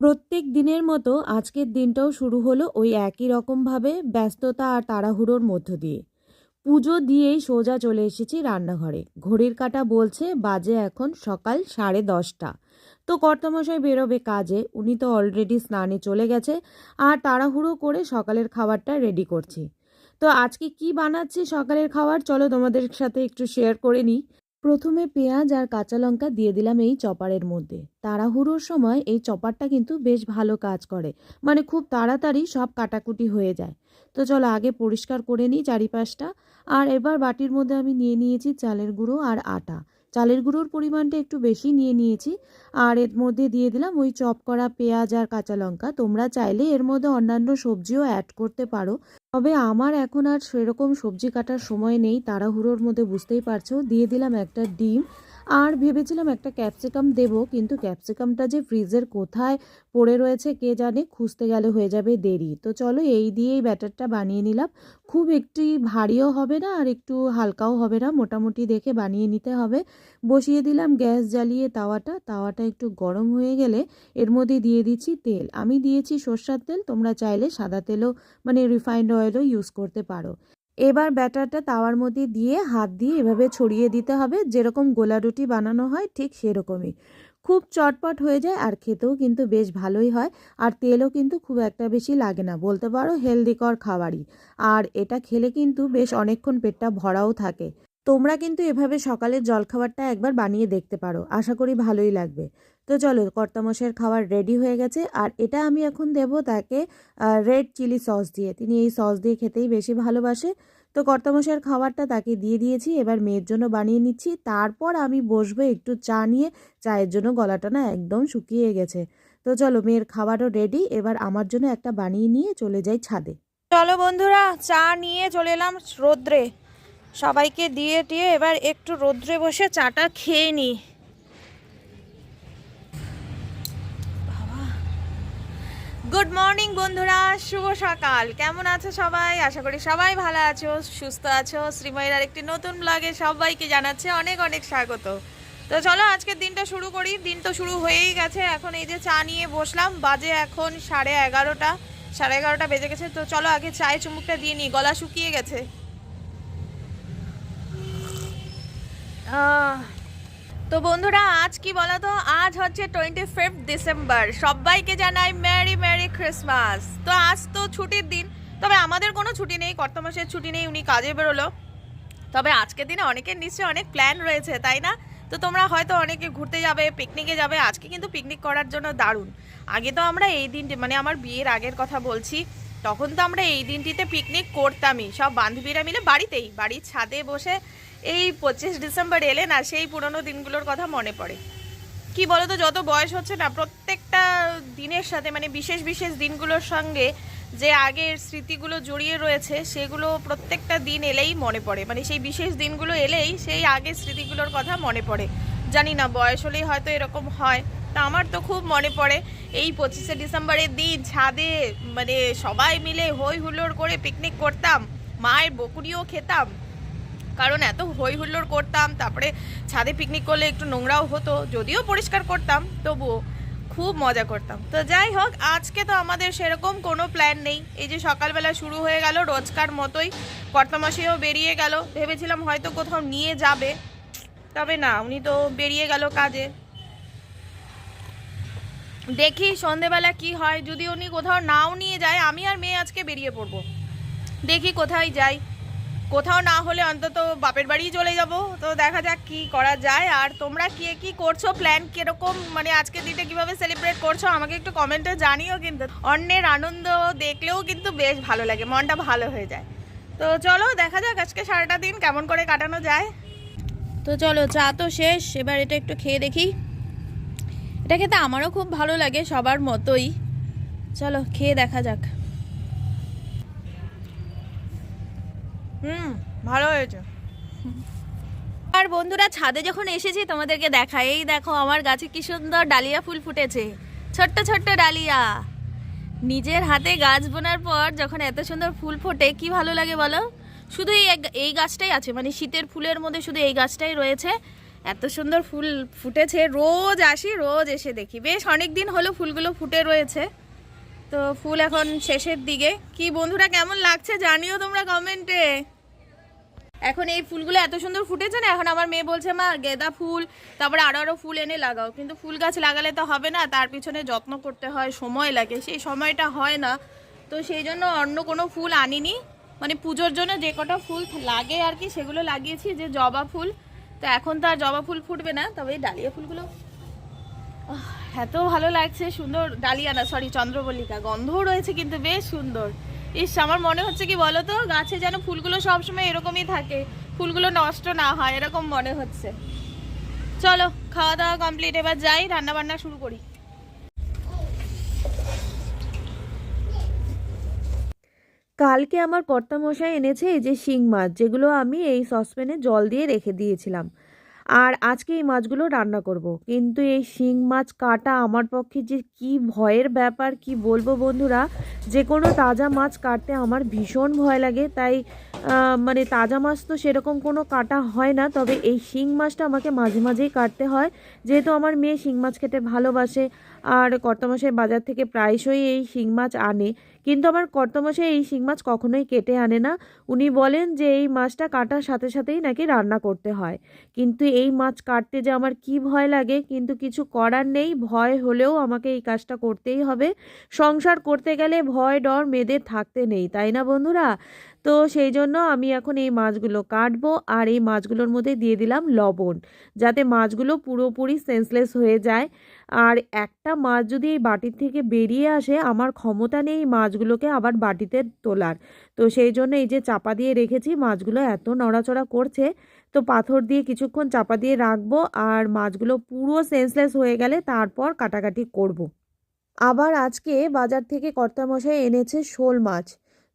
প্রত্যেক দিনের মতো আজকের দিনটাও শুরু হলো ওই একই রকমভাবে ব্যস্ততা আর তাড়াহুড়োর মধ্য দিয়ে। পুজো দিয়েই সোজা চলে এসেছি রান্নাঘরে। ঘড়ির কাঁটা বলছে, বাজে এখন সকাল সাড়ে দশটা। তো কর্তামশাই বেরোবে কাজে, উনি তো অলরেডি স্নানে চলে গেছে, আর তাড়াহুড়ো করে সকালের খাবারটা রেডি করছি। তো আজকে কি বানাচ্ছি সকালের খাবার? চলো তোমাদের সাথে একটু শেয়ার করে নিই। প্রথমে পেঁয়াজ আর কাঁচা লঙ্কা দিয়ে দিলাম এই চপারের মধ্যে। তাড়াহুড়োর সময় এই চপারটা কিন্তু বেশ ভালো কাজ করে। মানে খুব তাড়াতাড়ি সব কাটাকুটি হয়ে যায়। তো চলো আগে পরিষ্কার করে নিই চারিপাশটা। আর এবার বাটির মধ্যে আমি নিয়ে নিয়েছি চালের গুঁড়ো আর আটা। চালের গুঁড়োর পরিমাণটা একটু বেশি নিয়ে নিয়েছি। আর এর মধ্যে দিয়ে দিলাম ওই চপ করা পেঁয়াজ আর কাঁচা লঙ্কা। তোমরা চাইলে এর মধ্যে অন্যান্য সবজিও অ্যাড করতে পারো। তবে আমার এখন আর সেরকম সবজি কাটার সময় নেই, তাড়াহুড়োর মধ্যে বুঝতেই পারছ। দিয়ে দিলাম একটা ডিম আর ভেবেছিলাম একটা ক্যাপসিকাম দেব, কিন্তু ক্যাপসিকামটা যে ফ্রিজের কোথায় পড়ে রয়েছে কে জানে, খুঁজতে গেলে হয়ে যাবে দেরি। তো চলো এই দিয়েই ব্যাটারটা বানিয়ে নিলাম। খুব একটু ভারীও হবে না আর একটু হালকাও হবে না, মোটামুটি দেখে বানিয়ে নিতে হবে। বসিয়ে দিলাম গ্যাস জ্বালিয়ে তাওয়াটা। তাওয়াটা একটু গরম হয়ে গেলে এর মধ্যে দিয়ে দিচ্ছি তেল। আমি দিয়েছি সর্ষার তেল, তোমরা চাইলে সাদা তেলও মানে রিফাইন্ড অয়েলও ইউজ করতে পারো। এবার ব্যাটারটা তাওয়ার মধ্যে দিয়ে হাত দিয়ে এভাবে ছড়িয়ে দিতে হবে। যেরকম গোলা রুটি বানানো হয়, ঠিক সেরকমই। খুব চটপট হয়ে যায় আর খেতেও কিন্তু বেশ ভালোই হয়। আর তেলও কিন্তু খুব একটা বেশি লাগে না, বলতে পারো হেলদিকর খাবারই। আর এটা খেলে কিন্তু বেশ অনেকক্ষণ পেটটা ভরাও থাকে। তোমরা কিন্তু এভাবে সকালের জলখাবারটা একবার বানিয়ে দেখতে পারো। আশা করি ভালোই লাগবে। তো চলো কর্তামশাইয়ের খাবার রেডি হয়ে গেছে, আর এটা আমি এখন দেব তাকে রেড চিলি সস দিয়ে। তিনি এই সস দিয়ে খেতেই বেশি ভালোবাসে। তো কর্তামশাইয়ের খাবারটা তাকে দিয়ে দিয়েছি, এবার মেয়ের জন্য বানিয়ে নিচ্ছি। তারপর আমি বসবো একটু চা নিয়ে, চায়ের জন্য গলাটা না একদম শুকিয়ে গেছে। তো চলো মেয়ের খাবারও রেডি এবার আমার জন্য একটা বানিয়ে নিয়ে চলে যাই ছাদে। চলো বন্ধুরা, চা নিয়ে চলে এলাম রোদ্রে। সবাইকে দিয়ে টিয়ে এবার একটু রোদ্রে বসে চাটা খেয়ে নিই। গুড মর্নিং বন্ধুরা। শুভ সকাল। কেমন আছো সবাই? আশা করি সবাই ভালো আছো সুস্থ আছো। শ্রীময়ের আরেকটি নতুন ব্লগে সবাইকে জানাচ্ছে অনেক অনেক স্বাগত। তো চলো আজকের দিনটা শুরু করি। দিন তো শুরু হয়েই গেছে। এখন এই যে চা নিয়ে বসলাম। বাজে এখন সাড়ে এগারোটা। সাড়ে এগারোটা বেজে গেছে। তো চলো আগে চায়ে চুমুকটা দিয়ে নিই। গলা শুকিয়ে গেছে। আহ, তো বন্ধুরা, আজ কি বলো তো আজ হচ্ছে টোয়েন্টি ফিফথ ডিসেম্বর সবাইকে জানাই ম্যারি ম্যারি ক্রিসমাস তো আজ তো ছুটির দিন। তবে আমাদের কোনো ছুটি নেই কর্তমাসের ছুটি নেই, উনি কাজে বেরোলো। তবে আজকের দিনে অনেকের নিশ্চয়ই অনেক প্ল্যান রয়েছে, তাই না? তো তোমরা হয়তো অনেকে ঘুরতে যাবে পিকনিকে যাবে। আজকে কিন্তু পিকনিক করার জন্য দারুণ। আগে তো আমরা এই দিনটি মানে আমার বিয়ের আগের কথা বলছি, তখন তো আমরা এই দিনটিতে পিকনিক করতামই। সব বান্ধবীরা মিলে বাড়িতেই, বাড়ির ছাদে বসে এই পঁচিশ ডিসেম্বর এলে না সেই পুরনো দিনগুলোর কথা মনে পড়ে। কি বলতো, যত বয়স হচ্ছে না, প্রত্যেকটা দিনের সাথে মানে বিশেষ বিশেষ দিনগুলোর সঙ্গে যে আগের স্মৃতিগুলো জড়িয়ে রয়েছে, সেগুলো প্রত্যেকটা দিন এলেই মনে পড়ে। মানে সেই বিশেষ দিনগুলো এলেই সেই আগের স্মৃতিগুলোর কথা মনে পড়ে। জানি না, বয়স হলেই হয়তো এরকম হয়। তা আমার তো খুব মনে পড়ে এই পঁচিশে ডিসেম্বরের দিন, ছাদে মানে সবাই মিলে হই হুল্লোড় করে পিকনিক করতাম, মায়ের বকুরিও খেতাম। কারণ এত হই হুল্লোড় করতাম, তারপরে ছাদে পিকনিক করলে একটু নোংরাও হতো, যদিও পরিষ্কার করতাম, তবুও খুব মজা করতাম। তো যাই হোক, আজকে তো আমাদের সেরকম কোনো প্ল্যান নেই। এই যে সকালবেলা শুরু হয়ে গেল রোজকার মতোই কর্তামাসিও বেরিয়ে গেল। ভেবেছিলাম হয়তো কোথাও নিয়ে যাবে, তবে না, উনি তো বেরিয়ে গেল কাজে। দেখি সন্ধেবেলা কি হয়, যদি উনি কোথাও নাও নিয়ে যায়, আমি আর মেয়ে আজকে বেরিয়ে পড়ব। দেখি কোথায় যাই। কোথাও না হলে অন্তত বাপের বাড়ি চলে যাব। তো দেখা যাক কি করা যায়। আর তোমরা কে কি করছ প্ল্যান কীরকম? মানে আজকের দিনটা কীভাবে সেলিব্রেট করছ, আমাকে একটু কমেন্টে জানিও কিন্তু। অন্যের আনন্দ দেখলেও কিন্তু বেশ ভালো লাগে, মনটা ভালো হয়ে যায়। তো চলো, দেখা যাক আজকে সারাটা দিন কেমন করে কাটানো যায়। তো চলো, চা তো শেষ, এবার এটা একটু খেয়ে দেখি। এটা খেতে আমারও খুব ভালো লাগে, সবার মতোই। চলো, খেয়ে দেখা যাক। হুম, ভালো হয়েছে। আর বন্ধুরা, ছাদে যখন এসেছি, তোমাদেরকে দেখা। এই দেখো, আমার গাছে কি সুন্দর ডালিয়া ফুল ফুটেছে। ছোট্ট ছোট্ট ডালিয়া। নিজের হাতে গাছ বোনার পর যখন এত সুন্দর ফুল ফোটে, কি ভালো লাগে বলো? শুধু এই এই গাছটাই আছে মানে শীতের ফুলের মধ্যে শুধু এই গাছটাই রয়েছে। এত সুন্দর ফুল ফুটেছে, রোজ আসি, রোজ এসে দেখি। বেশ অনেক দিন হলো ফুলগুলো ফুটে রয়েছে। তো ফুল এখন শেষের দিকে। কি বন্ধুরা, কেমন লাগছে জানিও তোমরা কমেন্টে। এখন এই ফুলগুলো এত সুন্দর ফুটেছে না? এখন আমার মেয়ে বলছে, মা, গেঁদা ফুল, তারপরে আরও আরও ফুল এনে লাগাও। কিন্তু ফুল গাছ লাগালে তো হবে না, তার পিছনে যত্ন করতে হয়, সময় লাগে। সেই সময়টা হয় না। তো সেই জন্য অন্য কোনো ফুল আনিনি। মানে পুজোর জন্য যে কটা ফুল লাগে আর কি, সেগুলো লাগিয়েছি, যে জবা ফুল। তো এখন তো আর জবা ফুল ফুটবে না, তবে এই ডালিয়া ফুলগুলো। এত ভালো লাগছে, সুন্দর। ডালিয়া না সরি চন্দ্রমল্লিকা। গন্ধও রয়েছে কিন্তু বেশ সুন্দর। ইস, আমার মনে হচ্ছে কি বলো তো গাছে যেন ফুলগুলো সবসময় এরকমই থাকে, ফুলগুলো নষ্ট না হয়, এরকম মনে হচ্ছে। চলো খাওয়া দাওয়া কমপ্লিট এবার যাই রান্না বান্না শুরু করি। কালকে আমার কর্তামশাই এনেছে এই যে শিং মাছ, যেগুলো আমি এই সসপ্যানে জল দিয়ে রেখে দিয়েছিলাম। আর আজকে এই মাছগুলো রান্না করব। কিন্তু এই শিং মাছ কাটা আমার পক্ষে যে কি ভয়ের ব্যাপার, কি বলব বন্ধুরা? যে কোনো তাজা মাছ কাটতে আমার ভীষণ ভয় লাগে। তাই মানে তাজা মাছ তো সেরকম কোনো কাটা হয় না। তবে এই শিং মাছটা আমাকে মাঝে মাঝেই কাটতে হয়। যেহেতু আমার মেয়ে শিং মাছ খেতে ভালোবাসে আর কর্তমশাই বাজার থেকে প্রায়শই এই শিং মাছ আনে। কিন্তু আমার কর্তমশাই এই শিং মাছ কখনোই কেটে আনে না। উনি বলেন যে এই মাছটা কাটার সাথে সাথেই নাকি রান্না করতে হয়। কিন্তু এই মাছ কাটতে যে আমার কি ভয় লাগে, কিন্তু কিছু করার নেই। ভয় হলেও আমাকে এই কাজটা করতেই হবে। সংসার করতে গেলে ভয়, ডর মেয়েদের থাকতে নেই, তাই না বন্ধুরা? তো সেই জন্য আমি এখন এই মাছগুলো কাটবো আর এই মাছগুলোর মধ্যে দিয়ে দিলাম লবণ, যাতে মাছগুলো পুরোপুরি সেন্সলেস হয়ে যায়। আর একটা মাছ যদি এই বাটির থেকে বেরিয়ে আসে, আমার ক্ষমতা নেই মাছগুলোকে আবার বাটিতে তোলার। তো সেই জন্য এই যে চাপা দিয়ে রেখেছি, মাছগুলো এত নড়াচড়া করছে, তো পাথর দিয়ে কিছুক্ষণ চাপা দিয়ে রাখব আর মাছগুলো পুরো সেন্সলেস হয়ে গেলে তারপর কাটাকাটি করব। আবার আজকে বাজার থেকে কর্তামশাই এনেছে শোল মাছ।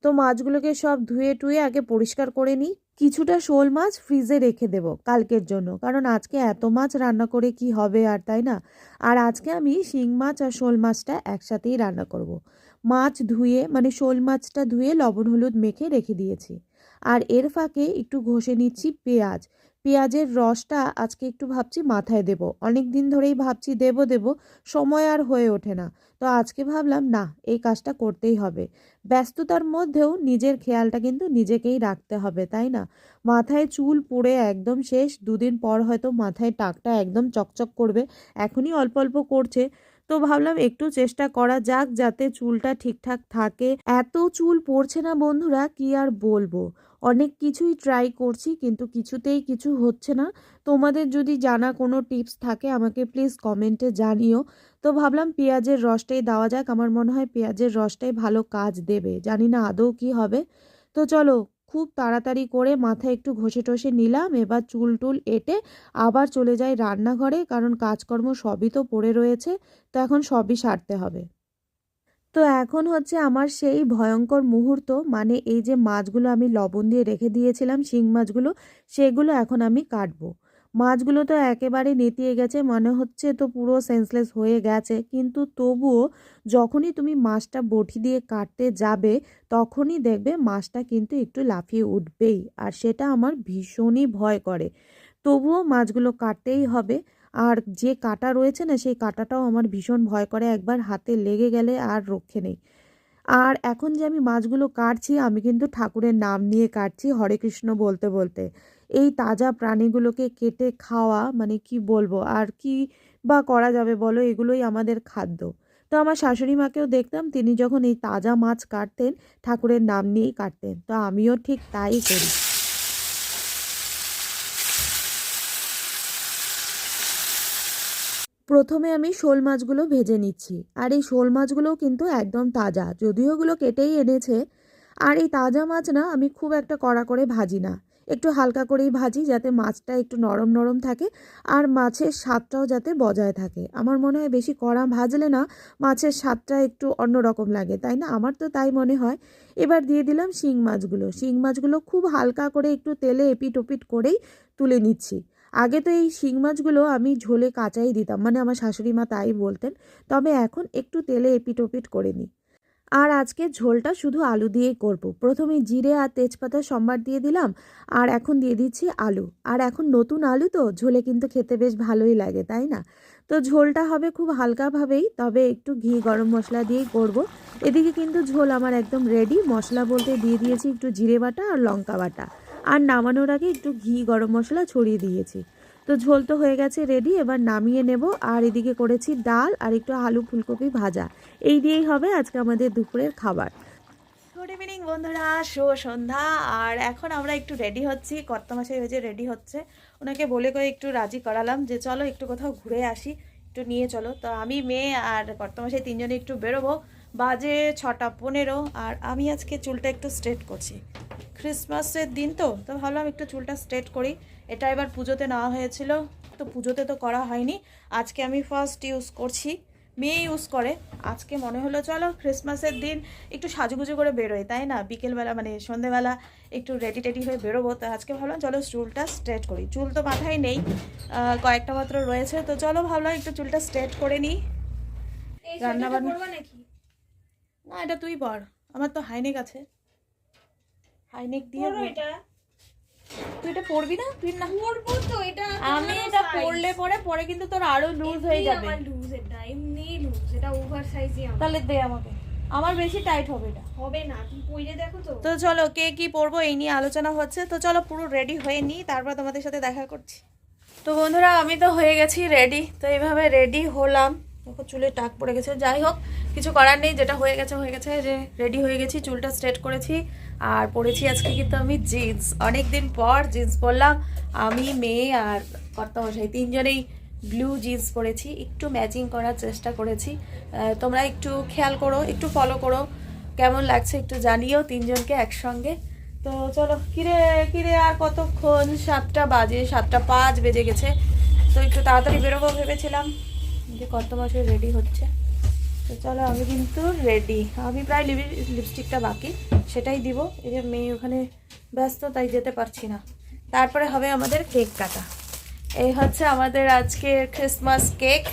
তো মাছগুলোকে সব ধুয়ে টুয়ে আগে পরিষ্কার করে নিই। কিছুটা শোল মাছ ফ্রিজে রেখে দেব কালকের জন্য, কারণ আজকে এত মাছ রান্না করে কি হবে আর, তাই না? আর আজকে আমি শিং মাছ আর শোল মাছটা একসাথেই রান্না করব। মাছ ধুয়ে মানে শোল মাছটা ধুয়ে লবণ হলুদ মেখে রেখে দিয়েছি। আর এর ফাঁকে একটু ঘষে নিচ্ছি পেঁয়াজ। পেঁয়াজের রসটা আজকে একটু ভাবছি মাথায় দেব। অনেক দিন ধরেই ভাবছি দেব দেব, সময় আর হয়ে ওঠে না। তো আজকে ভাবলাম, না, এই কাজটা করতেই হবে। ব্যস্ততার মধ্যেও নিজের খেয়ালটা কিন্তু নিজেকেই রাখতে হবে, তাই না? মাথায় চুল পড়ে একদম শেষ, দুদিন পর হয়তো মাথায় টাকটা একদম চকচক করবে, এখনই অল্প অল্প করছে। তো ভাবলাম একটু চেষ্টা করা যাক, যাতে চুলটা ঠিকঠাক থাকে। এত চুল পড়ছে না বন্ধুরা, কি আর বলব? অনেক কিছুই ট্রাই করছি, কিন্তু কিছুতেই কিছু হচ্ছে না। তোমাদের যদি জানা কোনো টিপস থাকে, আমাকে প্লিজ কমেন্টে জানিও। তো ভাবলাম পেঁয়াজের রসটাই দেওয়া যাক। আমার মনে হয় পেঁয়াজের রসটাই ভালো কাজ দেবে। জানি না আদৌ কি হবে। তো চলো, খুব তাড়াতাড়ি করে মাথায় একটু ঘষে টষে নিলাম। এবার চুল টুল এঁটে আবার চলে যাই রান্নাঘরে, কারণ কাজকর্ম সবই তো পড়ে রয়েছে। তো এখন সবই সারতে হবে। তো এখন হচ্ছে আমার সেই ভয়ঙ্কর মুহূর্ত মানে এই যে মাছগুলো আমি লবণ দিয়ে রেখে দিয়েছিলাম, শিং মাছগুলো, সেগুলো এখন আমি কাটবো। মাছগুলো তো একেবারে নেতিয়ে গেছে, মনে হচ্ছে তো পুরো সেন্সলেস হয়ে গেছে। কিন্তু তবুও যখনই তুমি মাছটা বটি দিয়ে কাটতে যাবে, তখনই দেখবে মাছটা কিন্তু একটু লাফিয়ে উঠবেই, আর সেটা আমার ভীষণই ভয় করে। তবুও মাছগুলো কাটতেই হবে। আর যে কাটা রয়েছে না, সেই কাটাটাও আমার ভীষণ ভয় করে, একবার হাতে লেগে গেলে আর রক্ষে নেই। আর এখন যে আমি মাছগুলো কাটছি, আমি কিন্তু ঠাকুরের নাম নিয়ে কাটছি হরে কৃষ্ণ বলতে বলতে। এই তাজা প্রাণীগুলোকে কেটে খাওয়া মানে কি বলব, আর কি বা করা যাবে বলো, এগুলোই আমাদের খাদ্য। তো আমার শাশুড়ি মাকেও দেখতাম, তিনি যখন এই তাজা মাছ কাটতেন, ঠাকুরের নাম নিয়েই কাটতেন। তো আমিও ঠিক তাই করি। প্রথমে আমি শোল মাছগুলো ভেজে নিচ্ছি। আর এই শোল মাছগুলোও কিন্তু একদম তাজা। যদিও ওগুলো কেটেই এনেছে, আর এই তাজা মাছ না আমি খুব একটা কড়া করে ভাজি না। একটু হালকা করেই ভাজি যাতে মাছটা একটু নরম নরম থাকে, আর মাছের স্বাদটাও যাতে বজায় থাকে। আমার মনে হয় বেশি কড়া ভাজলে না মাছের স্বাদটা একটু অন্যরকম লাগে, তাই না? আমার তো তাই মনে হয়। এবার দিয়ে দিলাম শিং মাছগুলো। শিং মাছগুলো খুব হালকা করে একটু তেলে এপিট ওপিট করেই তুলে নিচ্ছি। আগে তো এই শিং মাছগুলো আমি ঝোলে কাঁচাই দিতাম মানে আমার শাশুড়ি মা তাই বলতেন। তবে এখন একটু তেলে এপিট ওপিট করে নিই। আর আজকে ঝোলটা শুধু আলু দিয়েই করব। প্রথমে জিরে আর তেজপাতা সম্বার দিয়ে দিলাম, আর এখন দিয়ে দিচ্ছি আলু। আর এখন নতুন আলু তো, ঝোলে কিন্তু খেতে বেশ ভালোই লাগে, তাই না? তো ঝোলটা হবে খুব হালকাভাবেই, তবে একটু ঘি, গরম মশলা দিয়েই করব। এদিকে কিন্তু ঝোল আমার একদম রেডি মশলা বলতে দিয়ে দিয়েছি একটু জিরে বাটা আর লঙ্কা বাটা। আর নামানোর আগে একটু ঘি, গরম মশলা ছড়িয়ে দিয়েছি। তো ঝোল তো হয়ে গেছে রেডি এবার নামিয়ে নেব। আর এদিকে করেছি ডাল আর একটু আলু ফুলকপি ভাজা। এই দিয়েই হবে আজকে আমাদের দুপুরের খাবার। গুড ইভিনিং বন্ধুরা, শুভ সন্ধ্যা। আর এখন আমরা একটু রেডি হচ্ছি। কর্তমাশাই হয়েছে রেডি হচ্ছে। ওনাকে বলে করে একটু রাজি করালাম যে চলো একটু কোথাও ঘুরে আসি, একটু নিয়ে চলো। তো আমি, মেয়ে আর কর্তমাশাই তিনজনে একটু বেরোবো। বাজে ছটা পনেরো আর আমি আজকে চুলটা একটু স্ট্রেট করছি। ক্রিসমাসের দিন তো তো ভাবলাম একটু চুলটা স্ট্রেট করি। এটা এবার পুজোতে নেওয়া হয়েছিল তো পুজোতে তো করা হয়নি। আজকে আমি ফার্স্ট ইউজ করছি মেয়ে ইউজ করে। আজকে মনে হলো চলো ক্রিসমাসের দিন একটু সাজুগুজু করে বেরোয় তাই না? বিকেলবেলা মানে সন্ধেবেলা একটু রেডি টেডি হয়ে বেরোবো। তো আজকে ভাবলাম চলো চুলটা স্ট্রেট করি। চুল তো মাথায় নেই কয়েকটা মাত্র রয়েছে তো চলো ভাবলাম একটু চুলটা স্ট্রেট করে নিই। রান্না বান্না না এটা তুই পর। আমার তো হাইনেক আছে। হাইনেক দিয়ে এটা। তুই এটা পরবি না? তুই না। পরবো তো এটা আমি এটা পরলে পরে পরে কিন্তু তোর আরও লুজ হয়ে যাবে। আমার লুজ এটা এমনি লুজ এটা ওভার সাইজই আমার। তাহলে দে আমাকে। আমার বেশি টাইট হবে এটা। হবে না তুমি পইরে দেখো তো। তো চলো কে কি পরবো এই নিয়ে আলোচনা হচ্ছে। তো চলো পুরো রেডি হয়ে নিই তারপর তোমাদের সাথে দেখা করছি। তো বন্ধুরা আমি তো হয়ে গেছি রেডি তো এইভাবে রেডি হলাম। দেখো চুলে টাক পড়ে গেছে। যাই হোক কিছু করার নেই, যেটা হয়ে গেছে হয়ে গেছে, যে রেডি হয়ে গেছি, চুলটা স্ট্রেট করেছি আর পরেছি আজকে কিন্তু আমি জিন্স অনেক দিন পর জিন্স পরলাম। আমি, মেয়ে আর কর্তামশাই তিনজনেই ব্লু জিন্স পরেছি। একটু ম্যাচিং করার চেষ্টা করেছি। তোমরা একটু খেয়াল করো, একটু ফলো করো। কেমন লাগছে একটু জানিও তিনজনকে একসঙ্গে। তো চলো, কিরে কিরে আর কতক্ষণ? সাতটা বাজে, সাতটা পাঁচ বেজে গেছে। তো একটু তাড়াতাড়ি বেরোবো ভেবেছিলাম যে কত রেডি হচ্ছে। তো চলো আমি কিন্তু রেডি আমি প্রায় লিপস্টিকটা বাকি, সেটাই দিব। এই যে মেয়ে ওখানে ব্যস্ত, তাই যেতে পারছি না। তারপরে হবে আমাদের কেক কাটা। এই হচ্ছে আমাদের আজকের ক্রিসমাস কেক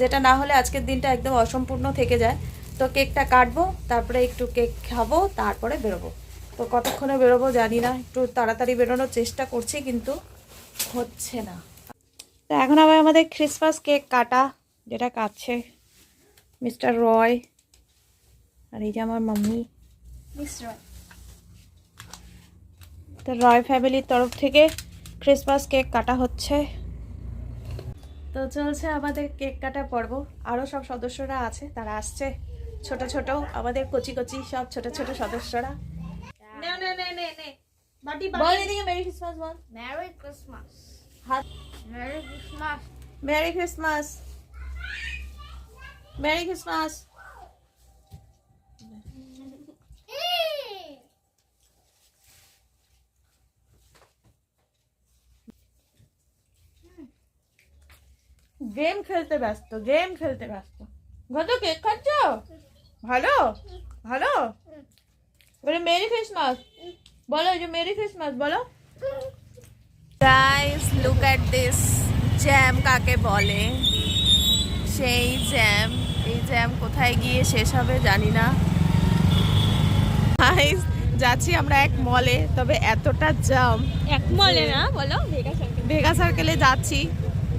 যেটা না হলে আজকের দিনটা একদম অসম্পূর্ণ থেকে যায়। তো কেকটা কাটবো, তারপরে একটু কেক খাব, তারপরে বেরোবো। তো কতক্ষণে বেরোবো জানি না, একটু তাড়াতাড়ি বেরোনোর চেষ্টা করছি, কিন্তু হচ্ছে না। তো এখন আবার আমাদের ক্রিসমাস কেক কাটা, যেটা কাটছে। মিস্টার রয় আর এই যে আমার মাম্মি। মিশ্র তো রয় ফ্যামিলির তরফ থেকে ক্রিসমাস কেক কাটা হচ্ছে। তো চলছে আমাদের কেক কাটা পর্ব। আরও সব সদস্যরা আছে তারা আসছে। ছোট ছোট আমাদের কচি কচি সব ছোট ছোট সদস্যরা। নে নে নে নে নে। বাটি বল এদিকে মেরি ক্রিসমাস বল। Merry Christmas merry Christmas merry Christmas merry Christmas game খেলতে ব্যস্ত গেম খেলতে ব্যস্ত। কত কেক খাচ্ছ? ভালো? ভালো? বলে মেরি ক্রিসমাস বলো এই যে মেরি ক্রিসমাস বলো। Guys look at this jam কাকে বলে? সেই জ্যাম এই জ্যাম কোথায় গিয়ে শেষ হবে জানি না। যাচ্ছি আমরা এক মলে তবে এতটা জ্যাম এক মলে না বলো? ভেগা সার্কেলে যাচ্ছি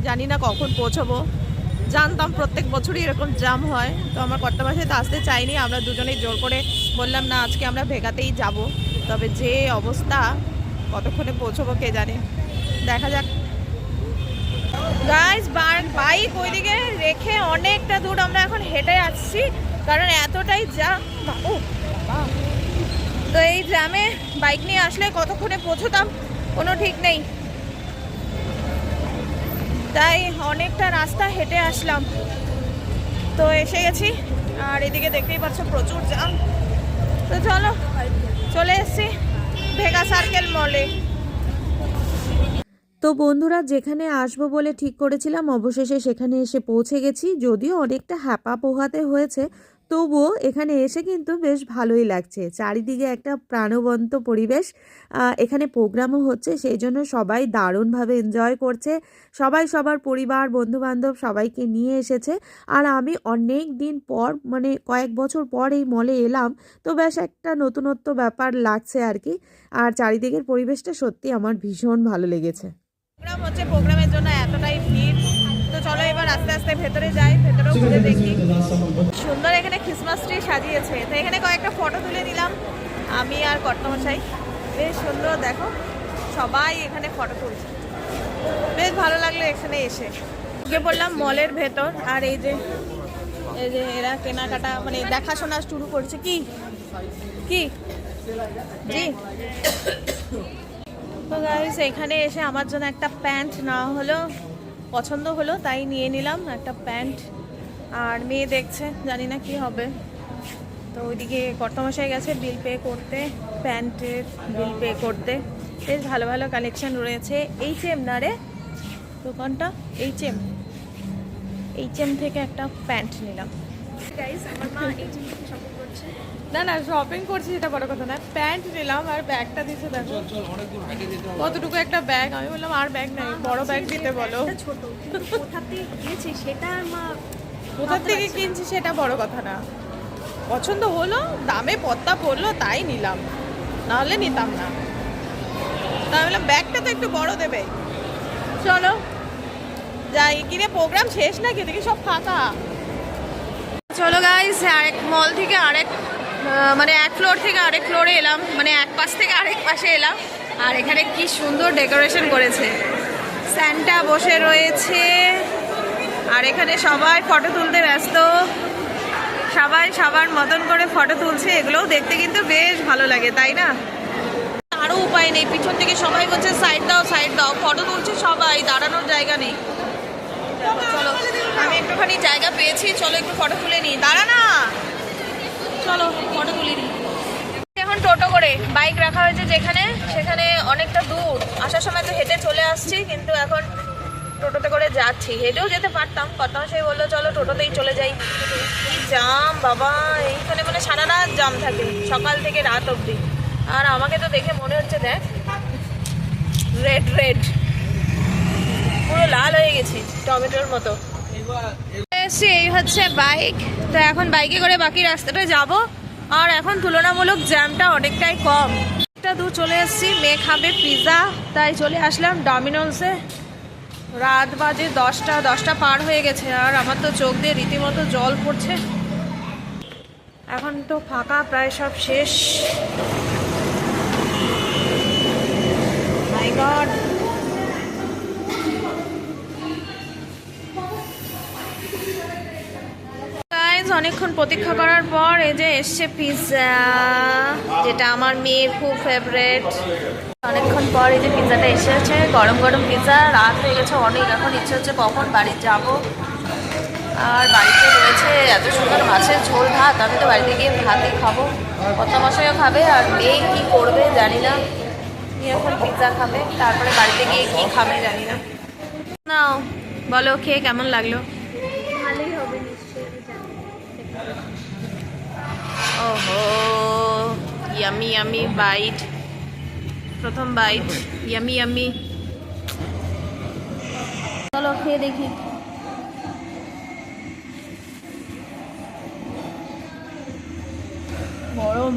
জানি না কখন পৌঁছবো। জানতাম প্রত্যেক বছরই এরকম জ্যাম হয় তো আমার কর্তা মাসে তো আসতে চাইনি আমরা দুজনেই জোর করে বললাম না আজকে আমরা ভেগাতেই যাব। তবে যে অবস্থা কতক্ষণে পৌঁছবো কে জানে? দেখা যাক। গাইজ বাইক ওইদিকে রেখে অনেকটা দূর আমরা এখন হেঁটে আসছি কারণ এতটাই জ্যাম ও। তো এই জ্যামে বাইক নিয়ে আসলে কতক্ষণে পৌঁছতাম কোনো ঠিক নেই। তাই অনেকটা রাস্তা হেঁটে আসলাম। তো এসে গেছি, আর এদিকে দেখতেই পাচ্ছ প্রচুর জ্যাম তো চলো, চলে এসছি ভেগা সার্কেল মলে তো বন্ধুরা, যেখানে আসব বলে ঠিক করেছিলাম, অবশেষে সেখানে এসে পৌঁছে গেছি। যদিও অনেকটা হ্যাপা পোহাতে হয়েছে, তবুও এখানে এসে কিন্তু বেশ ভালোই লাগছে। চারিদিকে একটা প্রাণবন্ত পরিবেশ এখানে প্রোগ্রামও হচ্ছে, সেই জন্য সবাই দারুণভাবে এনজয় করছে। সবাই সবার পরিবার, বন্ধুবান্ধব সবাইকে নিয়ে এসেছে। আর আমি অনেক দিন পর মানে কয়েক বছর পর এই মলে এলাম, তো বেশ একটা নতুনত্ব ব্যাপার লাগছে আর কি। আর চারিদিকের পরিবেশটা সত্যি আমার ভীষণ ভালো লেগেছে। প্রোগ্রাম হচ্ছে প্রোগ্রামের জন্য এতটাই ভিড়। তো চলো এবার আস্তে আস্তে ভেতরে যাই ভেতরেও ঘুরে দেখি। সুন্দর এখানে ক্রিসমাস ট্রি সাজিয়েছে। তো এখানে কয়েকটা ফটো তুলে নিলাম। আমি আর কর্তমশাই। বেশ সুন্দর দেখো সবাই এখানে ফটো তুলছে। বেশ ভালো লাগল এখানে এসে। ঢুকে পড়লাম মলের ভেতর আর এই যে এই যে এরা কেনাকাটা মানে দেখাশোনা শুরু করছে। কি? কি? জি। তো এখানে এসে আমার জন্য একটা প্যান্ট নেওয়া হলো। পছন্দ হলো, তাই নিয়ে নিলাম একটা প্যান্ট। আর মেয়ে দেখছে, জানি না কি হবে। তো ওইদিকে কর্তমশাই গেছে বিল পে করতে, প্যান্টের বিল পে করতে। বেশ ভালো ভালো কালেকশন রয়েছে। এইচ এম না রে? দোকানটা? এইচ এম এইচ এম থেকে একটা প্যান্ট নিলাম। আমার মা এই জিনিসটা শপিং করছে। না না শপিং করছি সেটা বড় কথা না। প্যান্ট নিলাম আর ব্যাগটা দিচ্ছে দেখো। কতটুকু একটা ব্যাগ? আমি বললাম আর ব্যাগ নাই বড় ব্যাগ দিতে বলো। ছোট কোথা থেকে কিনেছে সেটা মা কোথা থেকে কিনছি সেটা বড় কথা না। পছন্দ হলো দামে পত্তা পড়ল তাই নিলাম। না হলে নিতাম না। তাই বললাম ব্যাগটা তো একটু বড় দেবে। চলো যাই কিনে প্রোগ্রাম শেষ নাকি? দেখি সব ফাঁকা। চলো গাইস আরেক মল থেকে আরেক মানে এক ফ্লোর থেকে আরেক ফ্লোরে এলাম মানে এক পাশ থেকে আরেক পাশে এলাম। আর এখানে কি সুন্দর ডেকোরেশন করেছে। স্যান্টা বসে রয়েছে। আর এখানে সবাই ফটো তুলতে ব্যস্ত। সবাই সবার মতন করে ফটো তুলছে, এগুলোও দেখতে কিন্তু বেশ ভালো লাগে, তাই না? আরও উপায় নেই, পিছন থেকে সবাই বলছে সাইড দাও সাইড দাও ফটো তুলছে সবাই, দাঁড়ানোর জায়গা নেই। চলো, আমি একটুখানি জায়গা পেয়েছি, চলো একটু ফটো তুলে নিই। দাঁড়া না। চলো ফটো তুলে নিই। এখন টোটো করে বাইক রাখা হয়েছে যেখানে, সেখানে অনেকটা দূর। আসার সময় তো হেঁটে চলে আসছি, কিন্তু এখন টোটোতে করে যাচ্ছি। হেঁটেও যেতে পারতাম পারতাম সেই বলল, চলো টোটোতেই চলে যাই। কি জাম, বাবা, এইখানে মানে সারা রাত জাম থাকে, সকাল থেকে রাত অবধি। আর আমাকে তো দেখে মনে হচ্ছে, দেখ রেড রেড লাল হয়ে গেছি, টমেটোর মতো। এসছি এই হচ্ছে বাইক এখন বাইকে করে বাকি আর এখন তুলনামূলক জ্যামটা অনেকটাই কম। একটা দূর চলে খাবে পিৎজা তাই চলে আসলাম ডমিনোসে রাত বাজে দশটা দশটা পার হয়ে গেছে। আর আমার তো চোখ দিয়ে রীতিমতো জল পড়ছে। এখন তো ফাঁকা, প্রায় সব শেষ। গাইজ অনেকক্ষণ প্রতীক্ষা করার পর এই যে এসছে পিৎজা যেটা আমার মেয়ের খুব ফেভারেট অনেকক্ষণ পর এই যে পিৎজাটা এসেছে গরম গরম পিৎজা রাত হয়ে গেছে, অনেক এখন ইচ্ছে হচ্ছে কখন বাড়ি যাব। আর বাড়িতে রয়েছে এত সুন্দর মাছের ঝোল ভাত, আমি তো বাড়িতে গিয়ে ভাতই খাব। কত মশাইও খাবে, আর মেয়ে কী করবে জানি না। এখন পিৎজা খাবে, তারপরে বাড়িতে গিয়ে কী খাবে জানি না। নাও, বলো, খেয়ে কেমন লাগল? ওহো ইয়ামি ইয়ামি বাইট প্রথম বাইট ইয়ামি ইয়ামি চলো, খেয়ে দেখি। গরম।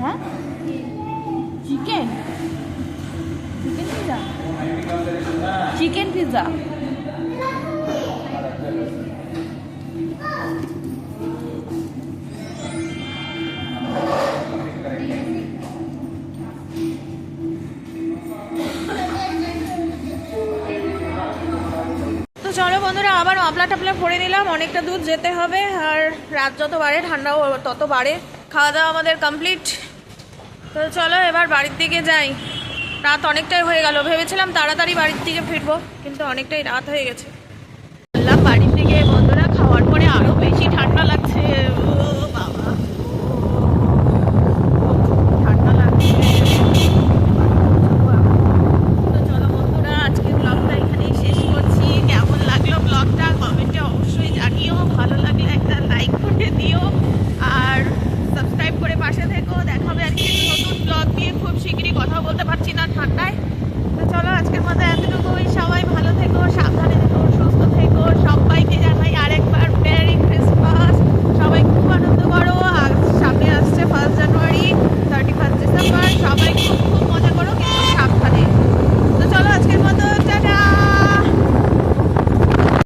হ্যাঁ? Chicken chicken pizza chicken pizza মাপলা টাপলা ভরে নিলাম, অনেকটা দূর যেতে হবে। আর রাত যত বাড়ে, ঠান্ডাও তত বাড়ে। খাওয়া দাওয়া আমাদের কমপ্লিট তো চলো এবার বাড়ির দিকে যাই। রাত অনেকটাই হয়ে গেল। ভেবেছিলাম তাড়াতাড়ি বাড়ির দিকে ফিরবো, কিন্তু অনেকটাই রাত হয়ে গেছে।